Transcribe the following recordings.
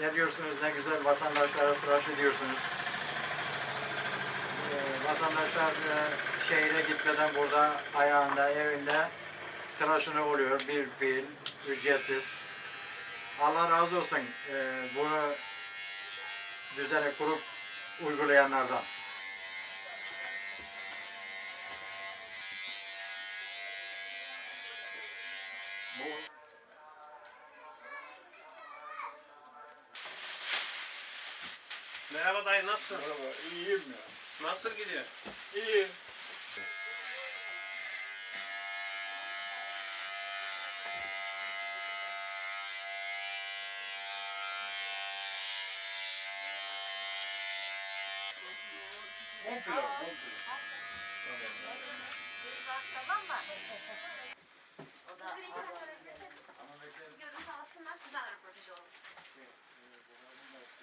Geliyorsunuz ne güzel vatandaşlara tıraş ediyorsunuz. Ee, vatandaşlar e, şehire gitmeden burada ayağında, evinde tıraşını oluyor bir fiil, ücretsiz. Allah razı olsun e, bunu düzene kurup uygulayanlardan. Bu Merhaba dayı nasılsın? Merhaba, iyiyim ya. Nasıl gidiyor? İyi. Görüntü alsınlar sizden röportaj olur.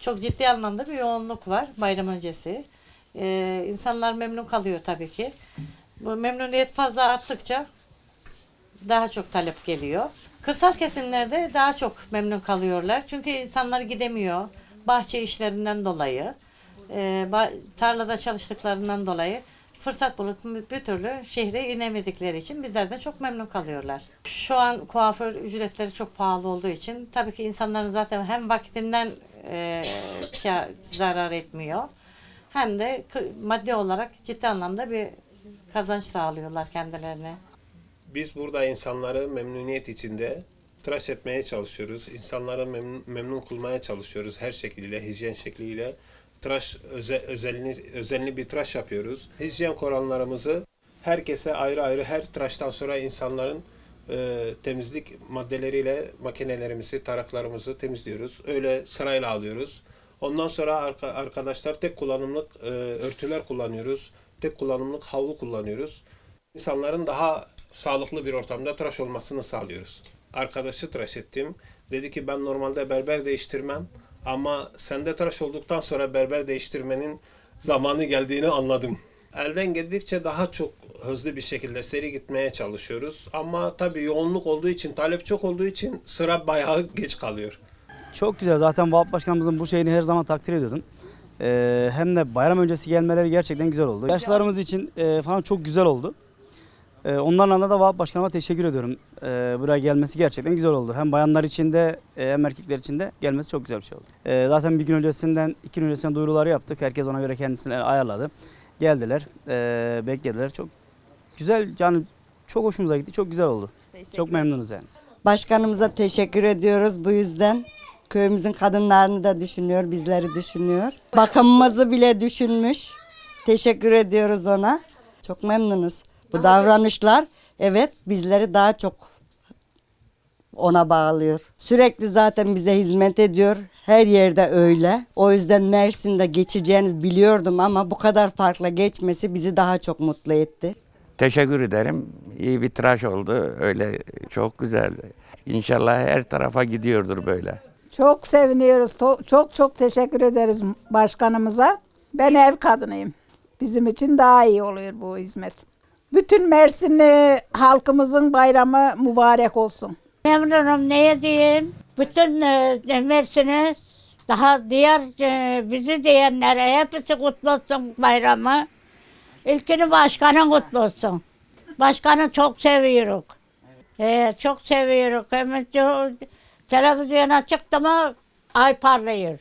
Çok ciddi anlamda bir yoğunluk var bayram öncesi. Ee, insanlar memnun kalıyor tabii ki. Bu memnuniyet fazla arttıkça daha çok talep geliyor. Kırsal kesimlerde daha çok memnun kalıyorlar. Çünkü insanlar gidemiyor. Bahçe işlerinden dolayı, e, tarlada çalıştıklarından dolayı fırsat bulup bir türlü şehre inemedikleri için bizlerden çok memnun kalıyorlar. Şu an kuaför ücretleri çok pahalı olduğu için tabii ki insanların zaten hem vaktinden e, kar, zarar etmiyor hem de maddi olarak ciddi anlamda bir kazanç sağlıyorlar kendilerine. Biz burada insanları memnuniyet içinde tıraş etmeye çalışıyoruz. İnsanları memnun, memnun kılmaya çalışıyoruz her şekliyle, hijyen şekliyle. Tıraş öze, özelini, özenli bir tıraş yapıyoruz. Hijyen kuranlarımızı herkese ayrı ayrı her tıraştan sonra insanların e, temizlik maddeleriyle makinelerimizi, taraklarımızı temizliyoruz. Öyle sırayla alıyoruz. Ondan sonra arka- arkadaşlar tek kullanımlık e, örtüler kullanıyoruz. Tek kullanımlık havlu kullanıyoruz. İnsanların daha sağlıklı bir ortamda tıraş olmasını sağlıyoruz. Arkadaşı tıraş ettim. Dedi ki ben normalde berber değiştirmem ama sende tıraş olduktan sonra berber değiştirmenin zamanı geldiğini anladım. Elden geldikçe daha çok hızlı bir şekilde seri gitmeye çalışıyoruz. Ama tabii yoğunluk olduğu için, talep çok olduğu için sıra bayağı geç kalıyor. Çok güzel. Zaten Vahap Başkanımızın bu şeyini her zaman takdir ediyordum. Ee, hem de bayram öncesi gelmeleri gerçekten güzel oldu. Yaşlarımız için e, falan çok güzel oldu. Ee, onlarla da Vahap Başkanıma teşekkür ediyorum. Ee, buraya gelmesi gerçekten güzel oldu. Hem bayanlar için de e, hem erkekler için de gelmesi çok güzel bir şey oldu. Ee, zaten bir gün öncesinden, iki gün öncesinden duyuruları yaptık. Herkes ona göre kendisini ayarladı. Geldiler, e, beklediler. Çok güzel, yani çok hoşumuza gitti. Çok güzel oldu. Çok memnunuz yani. Başkanımıza teşekkür ediyoruz bu yüzden. Köyümüzün kadınlarını da düşünüyor, bizleri düşünüyor. Bakımımızı bile düşünmüş. Teşekkür ediyoruz ona. Çok memnunuz. Bu davranışlar evet bizleri daha çok ona bağlıyor. Sürekli zaten bize hizmet ediyor. Her yerde öyle. O yüzden Mersin'de geçeceğiniz biliyordum ama bu kadar farklı geçmesi bizi daha çok mutlu etti. Teşekkür ederim. İyi bir tıraş oldu. Öyle çok güzel. İnşallah her tarafa gidiyordur böyle. Çok seviniyoruz. Çok çok teşekkür ederiz başkanımıza. Ben ev kadınıyım. Bizim için daha iyi oluyor bu hizmet. Bütün Mersinli halkımızın bayramı mübarek olsun. Memnunum neye diyeyim? Bütün e, daha diğer e, bizi diyenlere hepsi kutlu olsun bayramı. İlkini başkanın kutlu olsun. Başkanı çok seviyoruz. Ee, çok seviyoruz. Hemen televizyona çıktı mı ay parlıyor.